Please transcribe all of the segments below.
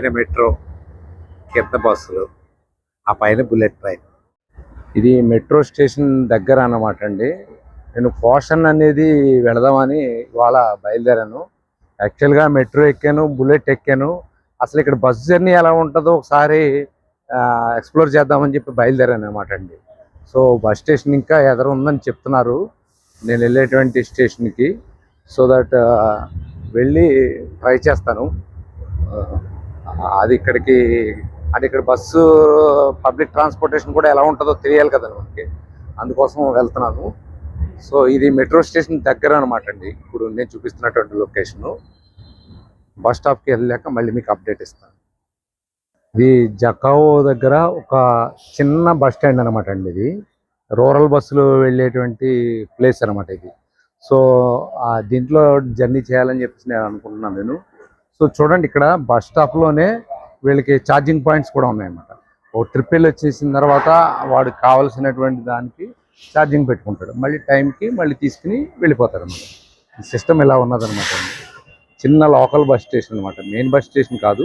పైన మెట్రో కింద బస్సులు ఆ పైన బుల్లెట్ ట్రైన్. ఇది మెట్రో స్టేషన్ దగ్గర అన్నమాట అండి. నేను పోషన్ అనేది వెళదామని ఇవాళ బయలుదేరాను. యాక్చువల్గా మెట్రో ఎక్కాను బుల్లెట్ ఎక్కాను. అసలు ఇక్కడ బస్ జర్నీ ఎలా ఉంటుందో ఒకసారి ఎక్స్ప్లోర్ చేద్దామని చెప్పి బయలుదేరాను అనమాట అండి. సో బస్ స్టేషన్ ఇంకా ఎదరు ఉందని చెప్తున్నారు. నేను వెళ్ళేటువంటి స్టేషన్కి. సో దట్ వెళ్ళి ట్రై చేస్తాను. అది ఇక్కడికి అది ఇక్కడ బస్సు పబ్లిక్ ట్రాన్స్పోర్టేషన్ కూడా ఎలా ఉంటుందో తెలియాలి కదా మనకి. అందుకోసం వెళ్తున్నాను. సో ఇది మెట్రో స్టేషన్ దగ్గర అనమాట అండి. ఇప్పుడు నేను చూపిస్తున్నటువంటి లొకేషను. బస్ స్టాప్కి వెళ్ళాక మళ్ళీ మీకు అప్డేట్ ఇస్తాను. ఇది జకావో దగ్గర ఒక చిన్న బస్ స్టాండ్ అనమాట అండి ఇది. రూరల్ బస్సులు వెళ్ళేటువంటి ప్లేస్ అనమాట ఇది. సో దీంట్లో జర్నీ చేయాలని చెప్పేసి నేను అనుకుంటున్నాను నేను. సో చూడండి ఇక్కడ బస్ స్టాప్లోనే వీళ్ళకి ఛార్జింగ్ పాయింట్స్ కూడా ఉన్నాయన్నమాట. ఓ ట్రిప్ వచ్చేసిన తర్వాత వాడికి కావాల్సినటువంటి దానికి ఛార్జింగ్ పెట్టుకుంటాడు. మళ్ళీ టైంకి మళ్ళీ తీసుకుని వెళ్ళిపోతాడు అనమాట ఈ సిస్టమ్ ఇలా ఉన్నదనమాట చిన్న లోకల్ బస్ స్టేషన్ అనమాట మెయిన్ బస్ స్టేషన్ కాదు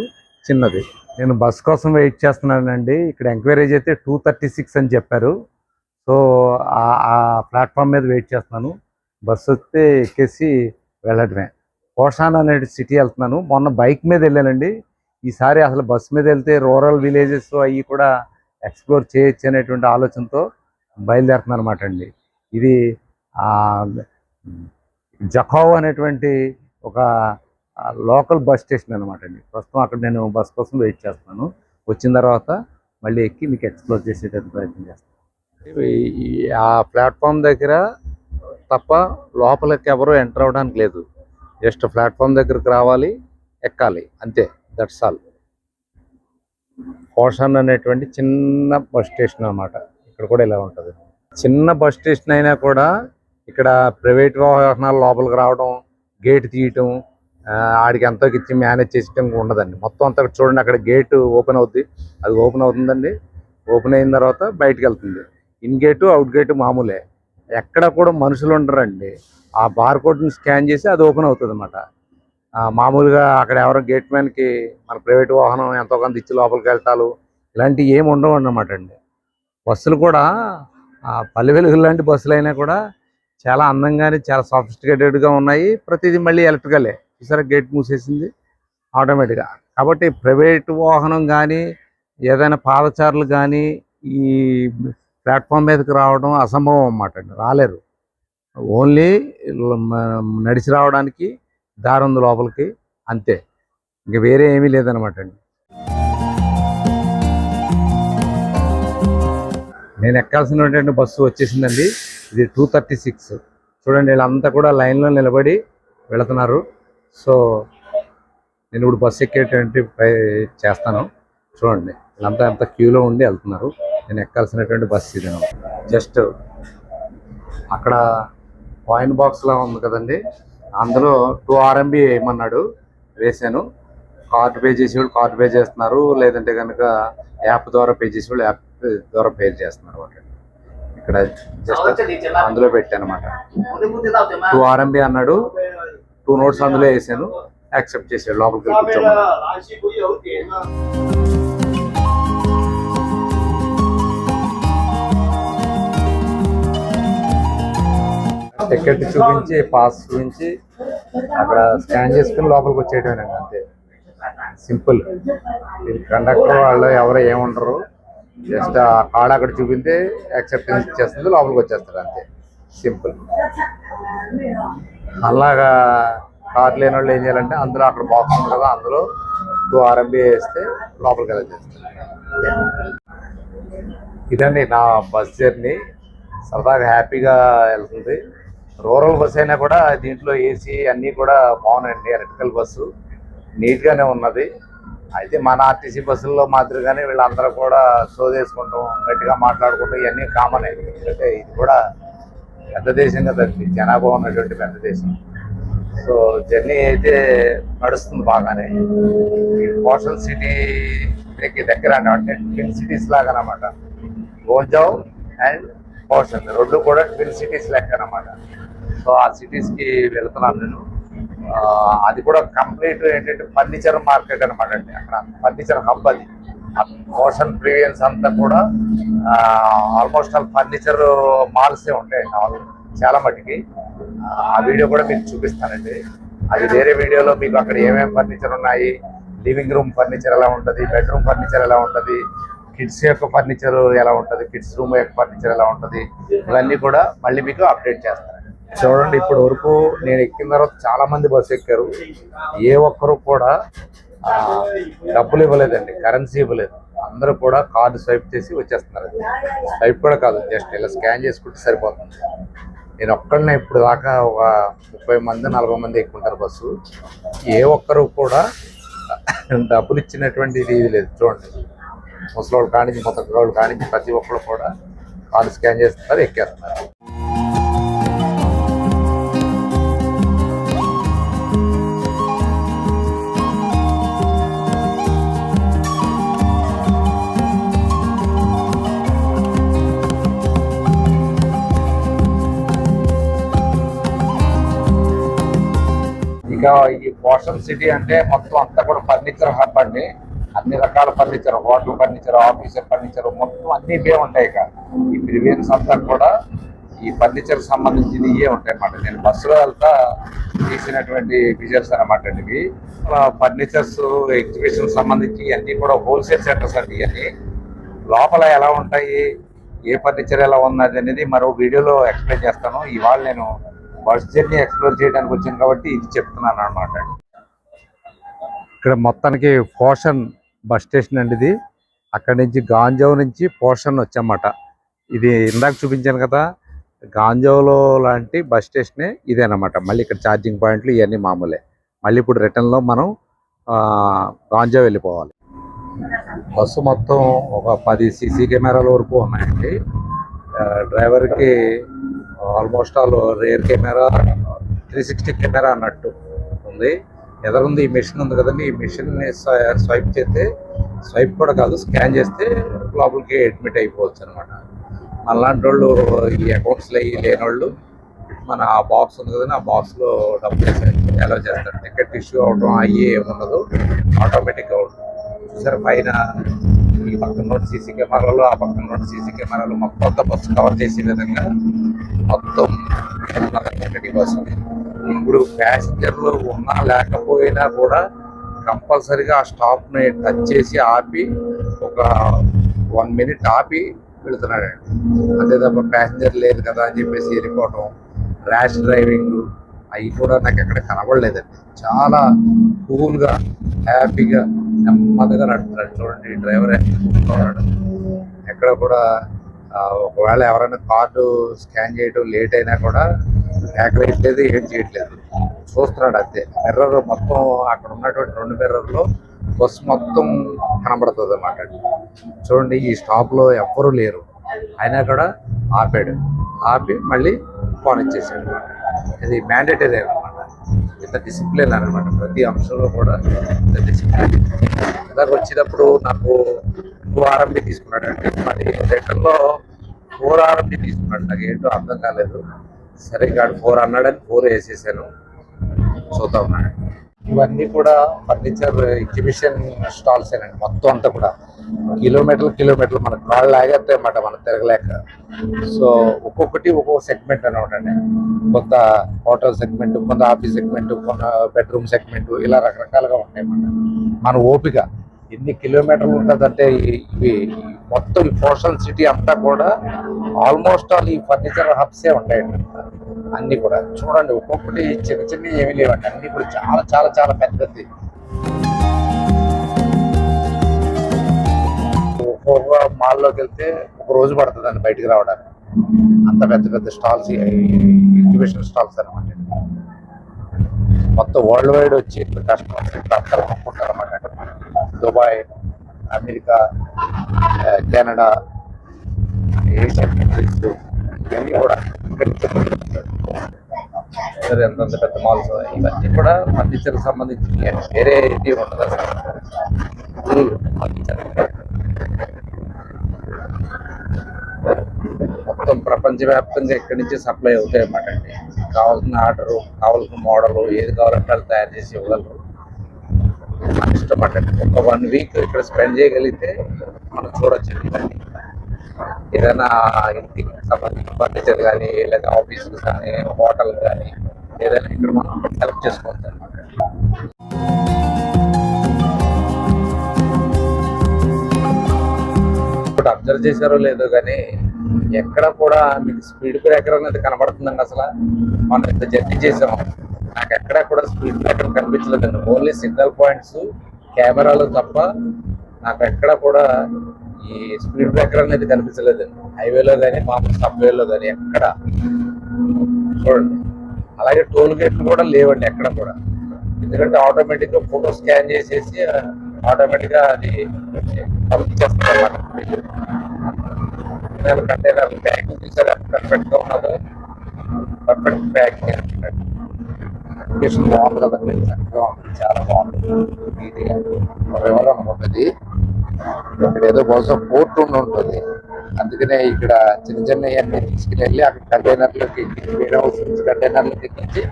చిన్నది. నేను బస్ కోసం వెయిట్ చేస్తున్నానండి. ఇక్కడ ఎంక్వైరీ అయితే టూ థర్టీ సిక్స్ అని చెప్పారు. సో ఆ- ఆ ప్లాట్ఫామ్ మీద వెయిట్ చేస్తున్నాను. బస్సు వస్తే ఎక్కేసి వెళ్ళడమే. కోషాన్ అనే సిటీ వెళ్తున్నాను. మొన్న బైక్ మీద వెళ్ళానండి. ఈసారి అసలు బస్సు మీద వెళ్తే రూరల్ విలేజెస్ అవి కూడా ఎక్స్ప్లోర్ చేయొచ్చు అనేటువంటి ఆలోచనతో బయలుదేరుతున్నాను అనమాట అండి. ఇది జఖావ్ అనేటువంటి ఒక లోకల్ బస్ స్టేషన్ అనమాట అండి. ప్రస్తుతం అక్కడ నేను బస్ కోసం వెయిట్ చేస్తున్నాను. వచ్చిన తర్వాత మళ్ళీ ఎక్కి మీకు ఎక్స్ప్లోర్ చేసేటట్టు ప్రయత్నం చేస్తాను. ఈ- ఆ ప్లాట్ఫామ్ దగ్గర తప్ప లోపలికి ఎవరు ఎంటర్ అవ్వడానికి లేదు. జస్ట్ ప్లాట్ఫామ్ దగ్గరికి రావాలి ఎక్కాలి. అంతే దట్స్ ఆల్ పోషన్ అనేటువంటి చిన్న బస్ స్టేషన్ అన్నమాట. ఇక్కడ కూడా ఇలా ఉంటుంది. చిన్న బస్ స్టేషన్ అయినా కూడా ఇక్కడ ప్రైవేట్ వాహనాలు లోపలికి రావడం గేట్ తీయటం ఆడికి ఎంతో ఇచ్చి మేనేజ్ చేసడం ఉండదండి. మొత్తం అంతా చూడండి అక్కడ గేట్ ఓపెన్ అవుద్ది. అది ఓపెన్ అవుతుందండి. ఓపెన్ అయిన తర్వాత బయటికి వెళ్తుంది. ఇన్ గేటు అవుట్ గేటు మామూలే. ఎక్కడ కూడా మనుషులు ఉండరండి. ఆ బార్ కోడ్ని స్కాన్ చేసి అది ఓపెన్ అవుతుంది అనమాట మామూలుగా అక్కడ ఎవరో గేట్ మ్యాన్కి మన ప్రైవేట్ వాహనం ఎంతో కొంత ఇచ్చి లోపలికి వెళ్తాలు ఇలాంటివి ఏమి ఉండవు అన్నమాట అండి. బస్సులు కూడా పల్లె వెలుగులు లాంటి బస్సులు అయినా కూడా చాలా అందంగానే చాలా సఫిస్టికేటెడ్గా ఉన్నాయి. ప్రతిదీ మళ్ళీ ఎలక్ట్రికలే. ఈసారి గేట్ మూసేసింది ఆటోమేటిక్గా. కాబట్టి ప్రైవేట్ వాహనం కానీ ఏదైనా పాదచారులు కానీ ఈ ప్లాట్ఫామ్ మీదకి రావడం అసంభవం అన్నమాట అండి. రాలేరు. ఓన్లీ నడిచి రావడానికి దారి ఉంది లోపలికి అంతే. ఇంక వేరే ఏమీ లేదనమాట అండి. నేను ఎక్కాల్సినటువంటి బస్సు వచ్చేసిందండి. ఇది టూ థర్టీ సిక్స్ చూడండి వీళ్ళంతా కూడా లైన్లో నిలబడి వెళుతున్నారు. సో నేను ఇప్పుడు బస్సు ఎక్కేటువంటి చేస్తాను. చూడండి వీళ్ళంతా అంత క్యూలో ఉండి వెళ్తున్నారు. నేను ఎక్కాల్సినటువంటి బస్సు ఇది. జస్ట్ అక్కడ కాయిన్ బాక్స్లా ఉంది కదండి. అందులో టూ ఆర్ఎంబి వేయమన్నాడు వేసాను. కార్డు పే చేసేవాళ్ళు కార్డు పే చేస్తున్నారు. లేదంటే కనుక యాప్ ద్వారా పే చేసేవాళ్ళు యాప్ ద్వారా పే చేస్తున్నారు ఇక్కడ జస్ట్ అందులో పెట్టాను టూ ఆర్ఎంబి అన్నాడు. టూ నోట్స్ అందులో వేసాను. యాక్సెప్ట్ చేసాడు. లోపలికి వెళ్ళి టికెట్ చూపించి పాస్ చూపించి అక్కడ స్కాన్ చేసుకుని లోపలికి వచ్చేయటమేనండి అంతే. సింపుల్ కండక్టర్ వాళ్ళు ఎవరు ఏముండరు. జస్ట్ ఆ కార్డ్ అక్కడ చూపితే యాక్సెప్టెన్స్ ఇచ్చేస్తుంది లోపలికి వచ్చేస్తారు అంతే. సింపుల్ అలాగా కార్ లేని వాళ్ళు ఏం చేయాలంటే అందులో అక్కడ బాక్స్ ఉంది కదా అందులో టూ ఆర్ఎంబి వేస్తే లోపలికి వెళ్ళేస్తారు ఇదండి నా బస్ జర్నీ సరదాగా హ్యాపీగా వెళ్తుంది. రూరల్ బస్ అయినా కూడా దీంట్లో ఏసీ అన్నీ కూడా బాగున్నాయండి ఎలక్ట్రికల్ బస్సు నీట్గానే ఉన్నది. అయితే మన ఆర్టీసీ బస్సుల్లో మాదిరిగానే వీళ్ళందరూ కూడా షో చేసుకుంటాం గట్టిగా మాట్లాడుకుంటాం ఇవన్నీ కామన్ ఎందుకంటే ఇది కూడా పెద్ద దేశం కదండి జనాభా ఉన్నటువంటి పెద్ద దేశం. సో జర్నీ అయితే నడుస్తుంది బాగానే. కోస్టల్ సిటీ దగ్గర అంటే ట్విన్ సిటీస్ లాగా అనమాట గోంజావ్ అండ్ కోస్టల్. రెండు కూడా ట్విన్ సిటీస్ లెక్క అనమాట సో ఆ సిటీస్కి వెళ్తున్నాను నేను. అది కూడా కంప్లీట్ ఏంటంటే ఫర్నిచర్ మార్కెట్ అనమాట అండి అక్కడ. ఫర్నిచర్ హబ్ అది. మోషన్ ప్రీవియన్స్ అంతా కూడా ఆల్మోస్ట్ ఆల్ ఫర్నిచర్ మాల్సే ఉంటాయి చాలా మటుకి. ఆ, ఆ వీడియో కూడా మీకు చూపిస్తానండి. అది వేరే వీడియోలో మీకు అక్కడ ఏమేమి ఫర్నిచర్ ఉన్నాయి? లివింగ్ రూమ్ ఫర్నిచర్ ఎలా ఉంటుంది? బెడ్రూమ్ ఫర్నిచర్ ఎలా ఉంటుంది? కిడ్స్ యొక్క ఫర్నిచర్ ఎలా ఉంటుంది? కిడ్స్ రూమ్ యొక్క ఫర్నిచర్ ఎలా ఉంటుంది? ఇవన్నీ కూడా మళ్ళీ మీకు అప్డేట్ చేస్తాను. చూడండి ఇప్పటి వరకు నేను ఎక్కిన తర్వాత చాలా మంది బస్సు ఎక్కారు. ఏ ఒక్కరు కూడా డబ్బులు ఇవ్వలేదండి కరెన్సీ ఇవ్వలేదు. అందరూ కూడా కార్డు స్వైప్ చేసి వచ్చేస్తున్నారు. స్వైప్ కూడా కాదు జస్ట్ ఇలా స్కాన్ చేసుకుంటే సరిపోతుంది. నేను ఒక్కడనే ఇప్పుడు దాకా ఒక ముప్పై మంది నలభై మంది ఎక్కుంటారు బస్సు. ఏ ఒక్కరు కూడా డబ్బులు ఇచ్చినటువంటి ఇది లేదు చూడండి. ముసలి వాళ్ళు కానించి మొత్తం వాళ్ళు కానించి ప్రతి ఒక్కరు కూడా కార్డు స్కాన్ చేస్తున్నారు ఎక్కేస్తున్నారు. ఈ పోషన్ సిటీ అంటే మొత్తం అంతా కూడా ఫర్నిచర్ హబ్ అండి. అన్ని రకాల furniture hotel furniture officer furniture మొత్తం అన్ని ఇవే ఉంటాయి ఇక. ఈ ప్రివియన్స్ అంతా కూడా ఈ ఫర్నిచర్ సంబంధించిన ఇవే ఉంటాయి అన్నమాట. నేను బస్సులో వెళ్తా తీసినటువంటి ఫీచర్స్ అనమాట అండి ఇవి. ఫర్నిచర్స్ ఎగ్జిబిషన్ సంబంధించి ఇవన్నీ కూడా హోల్సేల్ సెంటర్స్ అండి ఇవన్నీ. లోపల ఎలా ఉంటాయి ఏ ఫర్నిచర్ ఎలా ఉన్నది అనేది మరో వీడియోలో ఎక్స్ప్లెయిన్ చేస్తాను. ఇవాళ నేను బస్ జర్నీ ఎక్స్ప్లోర్ చేయడానికి వచ్చాను కాబట్టి ఇది చెప్తున్నాను అనమాట ఇక్కడ మొత్తానికి పోషన్ బస్ స్టేషన్ అండి ఇది. అక్కడి నుంచి గాంజావ్ నుంచి పోషన్ వచ్చామాట. ఇది ఇందాక చూపించాను కదా గాంజావ్లో లాంటి బస్ స్టేషనే ఇదేనమాట. మళ్ళీ ఇక్కడ ఛార్జింగ్ పాయింట్లు ఇవన్నీ మామూలే. మళ్ళీ ఇప్పుడు రిటర్న్లో మనం గాంజావ్ వెళ్ళిపోవాలి. బస్సు మొత్తం ఒక పది సీసీ కెమెరాల వరకు ఉన్నాయండి. డ్రైవర్కి almost all rear camera three sixty camera అన్నట్టు ఉంది. ఎదురుంది ఈ మిషన్ ఉంది కదండి. ఈ మిషన్ స్వైప్ చేస్తే స్వైప్ కూడా కాదు స్కాన్ చేస్తే లోపలికి అడ్మిట్ అయిపోవచ్చు అనమాట మనలాంటి వాళ్ళు ఈ అకౌంట్స్లో అయ్యి లేని వాళ్ళు మన ఆ బాక్స్ ఉంది కదండి ఆ బాక్స్లో డబ్బులు వేసేసి అలౌ చేస్తారు? టికెట్ ఇష్యూ అవడం అయ్యి ఏముండదు ఆటోమేటిక్గా ఉంటుంది చూసారు పైన ఈ పక్కన ఉన్న సీసీ కెమెరాలు ఆ పక్కన ఉన్న సీసీ కెమెరాలు మొత్తం అంతా బస్సు కవర్ చేసే విధంగా మొత్తం ఉన్నదన్నమాట బస్సు ఇప్పుడు ప్యాసింజర్లు ఉన్నా లేకపోయినా కూడా కంపల్సరిగా ఆ స్టాప్ని టచ్ చేసి ఆపి ఒక వన్ మినిట్ ఆపి వెళుతున్నాడండి అంతే తప్ప ప్యాసింజర్ లేదు కదా అని చెప్పేసి వెళ్ళిపోవటం ర్యాష్ డ్రైవింగ్ అవి కూడా నాకు ఎక్కడ కనబడలేదండి. చాలా కూల్గా హ్యాపీగా నెమ్మదిగా నడుపుతున్నాడు చూడండి డ్రైవర్ ఉన్నాడు ఎక్కడ కూడా ఒకవేళ ఎవరైనా కార్డు స్కాన్ చేయడం లేట్ అయినా కూడా కేకలేయట్లేదు ఏం చేయట్లేదు. చూస్తున్నాడు అంతే. మిర్రర్ మొత్తం అక్కడ ఉన్నటువంటి రెండు మిర్రర్లో బస్సు మొత్తం కనబడుతుంది అన్నమాట చూడండి ఈ స్టాప్లో ఎవ్వరూ లేరు. అయినా కూడా ఆపాడు. ఆపి మళ్ళీ ఫోన్ ఇచ్చేసాడు. ఇది మ్యాండేటరీ అనమాట ఇంత డిసిప్లిన్ అనమాట ప్రతి అంశంలో కూడా ఇంత డిసిప్లిన్ ఇందాక వచ్చేటప్పుడు నాకు టూ ఆర్ఎంబి తీసుకున్నాడు అంటే మరి రిటర్న్లో ఫోర్ ఆర్ఎంబి తీసుకున్నాడు. నాకు ఏంటో అర్థం కాలేదు. సరే కాదు ఫోర్ అన్నాడని ఫోర్ వేసేసాను. చూద్దాం ఉన్నాడు ఇవన్నీ కూడా ఫర్నిచర్ ఎగ్జిబిషన్ స్టాల్స్ అండి మొత్తం అంతా కూడా. కిలోమీటర్లు కిలోమీటర్లు మన కాళ్ళు లాగేస్తాయి అన్నమాట మనం తిరగలేక. సో ఒక్కొక్కటి ఒక్కొక్క సెగ్మెంట్ అనమాట అండి కొంత హోటల్ సెగ్మెంట్ కొంత ఆఫీస్ సెగ్మెంట్ కొంత బెడ్రూమ్ సెగ్మెంట్ ఇలా రకరకాలుగా ఉంటాయి అన్నమాట. మన ఓపిక. ఎన్ని కిలోమీటర్లు ఉంటుందంటే ఇవి మొత్తం ఈ పోర్షన్ సిటీ అంతా కూడా ఆల్మోస్ట్ ఆల్ ఈ ఫర్నిచర్ హబ్సే ఉంటాయండి అన్ని కూడా. చూడండి ఒక్కొక్కటి చిన్న చిన్న ఏమీ లేవండి. అన్ని కూడా చాలా చాలా చాలా పెద్దది. ఒక్కొక్క మాల్లోకి వెళ్తే ఒక రోజు పడుతుంది అండి బయటికి రావడానికి. అంత పెద్ద పెద్ద స్టాల్స్ ఎగ్జిబిషన్ స్టాల్స్ అనమాట మొత్తం వరల్డ్ వైడ్ వచ్చి కస్టమర్స్ అనమాట Dubai America Canada Asian countries ఇవన్నీ కూడా. సరే ఎంత పెద్ద మాల్స్ ఇవన్నీ కూడా ఫర్నిచర్ సంబంధించి వేరే ఇది ఉండదు అసలు ఫర్నిచర్ మొత్తం ప్రపంచవ్యాప్తంగా ఇక్కడి నుంచి సప్లై అవుతాయి అన్నమాట అండి. కావాల్సిన ఆర్డరు కావాల్సిన మోడలు ఏది కావాలంటే తయారు చేసి ఇవ్వగలరు. మన ఇష్టం అండి ఒక వన్ వీక్ ఇక్కడ స్పెండ్ చేయగలిగితే మనం చూడొచ్చు ఇవన్నీ. ఏదైనా ఇంటికి సంబంధించిన ఫర్నిచర్ కానీ లేదా ఆఫీస్ కానీ హోటల్ కానీ ఏదైనా ఇక్కడ మనం సెలెక్ట్ చేసుకోవచ్చు అనమాట ఇప్పుడు అబ్జర్వ్ చేశారో లేదో కానీ ఎక్కడ కూడా మీకు స్పీడ్ బ్రేకర్ అనేది కనబడుతుందండి అసలు. మనం ఇంత జర్నీ చేసాము. నాకు ఎక్కడ కూడా స్పీడ్ బ్రేకర్ కనిపించలేదండి. ఓన్లీ సిగ్నల్ పాయింట్స్ కెమెరాలు తప్ప నాకు ఎక్కడ కూడా ఈ స్పీడ్ బ్రేకర్ అనేది కనిపించలేదండి. హైవేలో కానీ మామూలు సబ్వేలో కానీ ఎక్కడ. చూడండి. అలాగే టోల్ గేట్లు కూడా లేవండి ఎక్కడ కూడా. ఎందుకంటే ఆటోమేటిక్గా ఫోటో స్కాన్ చేసేసి ఆటోమేటిక్గా అది పంపించేస్తారు అన్నమాట ఎందుకంటే కంటైనర్ ప్యాకింగ్ చూసారా పర్ఫెక్ట్గా ఉన్నది పర్ఫెక్ట్ ప్యాకింగ్ లొకేషన్ బాగుంది కదండి. చక్కగా ఉంది. చాలా బాగుంది. నీట్గా ఎవరు అనుకుంటుంది ఇక్కడ ఏదో బహుశా పోర్ట్ ఉండి ఉంటుంది. అందుకనే ఇక్కడ చిన్న చిన్న అన్ని తీసుకుని వెళ్ళి అక్కడ కంటైనర్లోకి వేరే హౌస్ కంటైనర్లోకి ఎక్కించి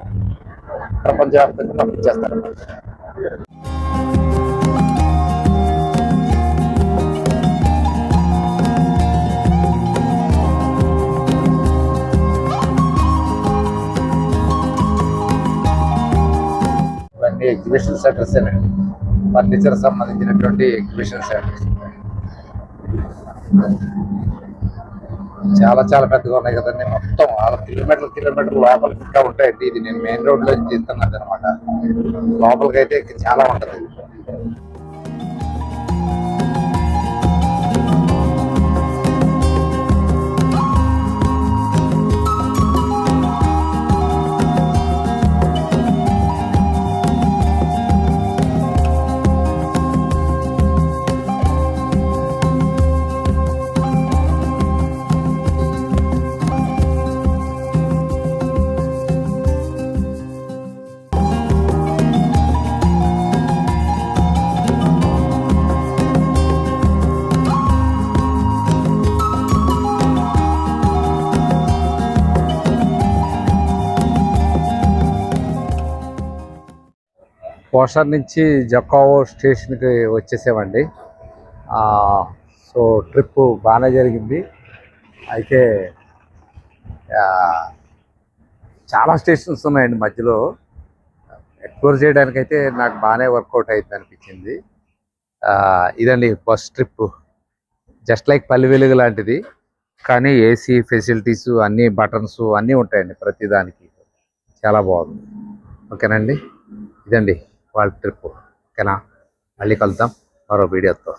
ప్రపంచవ్యాప్తంగా పంపించేస్తారు. అన్ని ఎగ్జిబిషన్ సెంటర్స్ అండి ఫర్నిచర్ సంబంధించినటువంటి ఎగ్జిబిషన్ సెంటర్స్ చాలా చాలా పెద్దగా ఉన్నాయి కదండి. మొత్తం ఆరు కిలోమీటర్ కిలోమీటర్ లోపలికి ఇంకా ఉంటాయండి ఇది నేను మెయిన్ రోడ్లో అనమాట లోపలికి అయితే చాలా ఉంటది. పోషర్ నుంచి జకావో స్టేషన్కి వచ్చేసామండి. సో ట్రిప్ బాగానే జరిగింది. అయితే చాలా స్టేషన్స్ ఉన్నాయండి మధ్యలో. ఎక్స్ప్లోర్ చేయడానికి అయితే నాకు బాగానే వర్కౌట్ అయింది అనిపించింది ఇదండి bus trip. Just like Pallevelugu లాంటిది. కానీ ఏసీ ఫెసిలిటీస్ అన్ని బటన్స్ అన్నీ ఉంటాయండి ప్రతిదానికి చాలా బాగుంది. ఓకేనండి? ఇదండి. వాళ్ళ ట్రిప్ ఓకేనా మళ్ళీ కలుద్దాం. మరో వీడియోతో